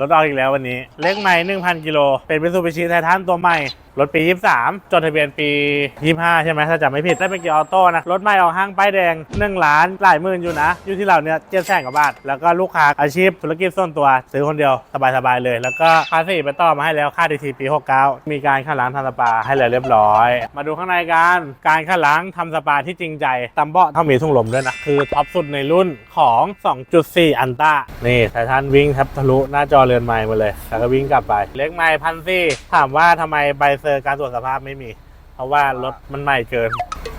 รถออกอีกแล้ววันนี้ เล็กใหม่ 1,000 กิโล เป็นมิซูบิชิไททันตัวใหม่ รถปี 23 จดทะเบียนปี 25 ใช่ไหมถ้าจำไม่ผิดได้เป็นเกียร์ออโต้นะ รถใหม่ออกห้างป้ายแดง 1 ล้านหลายหมื่นอยู่นะ อยู่ที่เราเนี่ยเจ็ดแสนกว่าบาท แล้วก็ลูกค้าอาชีพธุรกิจส่วนตัว ซื้อคนเดียว สบาย ๆ เลย แล้วก็ภาษีไปต่อมาให้แล้วค่าดีทีปี 69 มีการขัดล้างทำสปาให้แล้วเรียบร้อย มาดูข้างในกันการขัดล้างทำสปาที่จริงใจตำเบาะต้องมีทุ่งลมด้วยนะคือท็อปสุดในรุ่นของ 2.4 อันต้านี่ไททันวิ่งแทบทะลุหน้าจอเรือนไม้มาเลยแล้วก็วิ่งกลับไปเล็กไม้พันซี่ถามว่าทำไมใบเซอร์การตรวจสภาพไม่มี เพราะว่ารถมันใหม่เกิน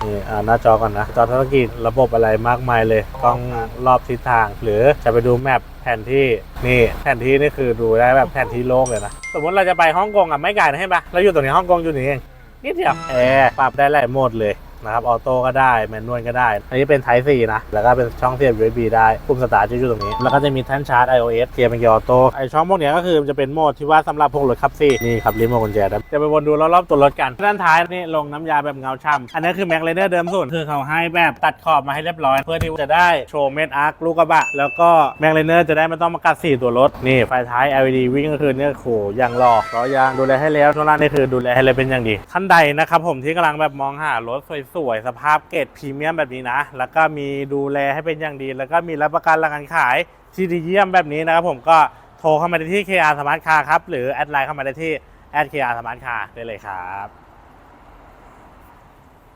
นี่อ่าหน้าจอก่อนนะ จอธุรกิจระบบอะไรมากมายเลยกล้องรอบทิศทาง หรือจะไปดูแมพแผนที่นี่แผนที่นี่คือดูได้แบบแผนที่โลกเลยนะ สมมติเราจะไปฮ่องกงอะไม่ไกลนะใช่ปะเราอยู่ตรงนี้ฮ่องกงอยู่นี่เองนิดเดียวแอร์ปรับได้หลายโหมดเลย นะครับออโต้ก็ได้แมนนวลก็ได้ อันนี้เป็น Type C นะ แล้วก็เป็นช่องเสียบ USB ได้ปุ่มสตาร์ทจะอยู่ตรงนี้ แล้วก็จะมีแท่นชาร์จ iOS เกียร์เป็นเกียร์ออโต้ไอช่องพวกเนี้ยก็คือมันจะเป็นโหมดที่ว่าสำหรับพวกรถขับสี่นี่ครับรีโมทกุญแจนะจะไปวนดูรอบๆตัวรถกันด้านท้ายนี่ลงน้ำยาแบบเงาช่ำอันนี้คือแม็กเลเนอร์เดิมสุดคือเขาให้แบบตัดขอบมาให้เรียบร้อย เพื่อที่จะได้โชว์เม็ดอาร์คลูกกระบะแล้วก็แม็กเลเนอร์จะได้ไม่ต้องมากัดสีตัวรถนี่ไฟท้าย LED วิ่งก็คือเนี่ยโหยางหล่อล้อยางดูแลให้แล้วช่วงล่างนี่คือดูแลให้เลยเป็นอย่างดีท่านใดนะครับผมที่กำลังแบบมองหารถสวยๆ สภาพเกรดพรีเมียมแบบนี้นะ แล้วก็มีดูแลให้เป็นอย่างดี แล้วก็มีรับประกันหลังการขายที่ดีเยี่ยมแบบนี้นะครับผมก็โทรเข้ามาได้ที่ KR Smart Car ครับ หรือแอดไลน์เข้ามาได้ที่ KR Smart Car ได้เลยครับ